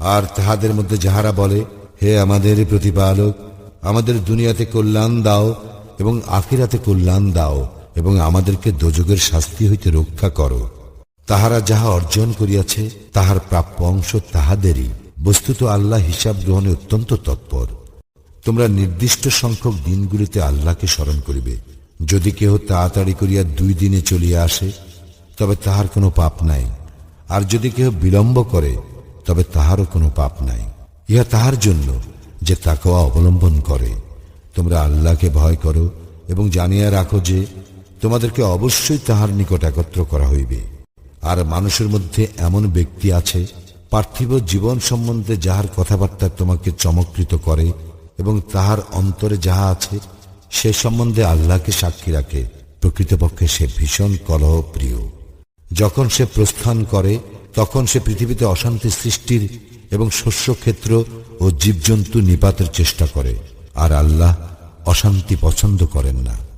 আর তাহাদের মধ্যে যাহারা বলে, হে আমাদের প্রতিপালক, আমাদের দুনিয়াতে কল্যাণ দাও এবং আখিরাতে কল্যাণ দাও এবং আমাদেরকে দোজগের শাস্তি হইতে রক্ষা করো। তাহারা যাহা অর্জন করিয়াছে, তাহার প্রাপ্য অংশ তাহাদেরই। বস্তুত আল্লাহ হিসাব গ্রহণে অত্যন্ত তৎপর। তোমরা নির্দিষ্ট সংখ্যক দিনগুলিতে আল্লাহকে স্মরণ করিবে। যদি কেহ তাড়াতাড়ি করিয়া দুই দিনে চলিয়া আসে, তবে তাহার কোনো পাপ নাই। আর যদি কেহ বিলম্ব করে তবে তাহারও কোনো পাপ নাই। ইহা তাহার জন্য যে তাকওয়া অবলম্বন করে। তোমরা আল্লাহকে ভয় করো এবং জানিয়া রাখো যে তোমাদেরকে অবশ্যই তাহার নিকট একত্র করা হইবে। আর মানুষের মধ্যে এমন ব্যক্তি আছে, পার্থিব জীবন সম্বন্ধে যাহার কথাবার্তা তোমাকে চমৎকৃত করে এবং তাহার অন্তরে যাহা আছে, সে সম্বন্ধে আল্লাহকে সাক্ষী রাখে। প্রকৃতপক্ষে সে ভীষণ কলহ প্রিয় যখন সে প্রস্থান করে তখন সে পৃথিবীতে অশান্তি সৃষ্টির এবং শস্যক্ষেত্র ও জীবজন্তু নিপাতের চেষ্টা করে। আর আল্লাহ অশান্তি পছন্দ করেন না।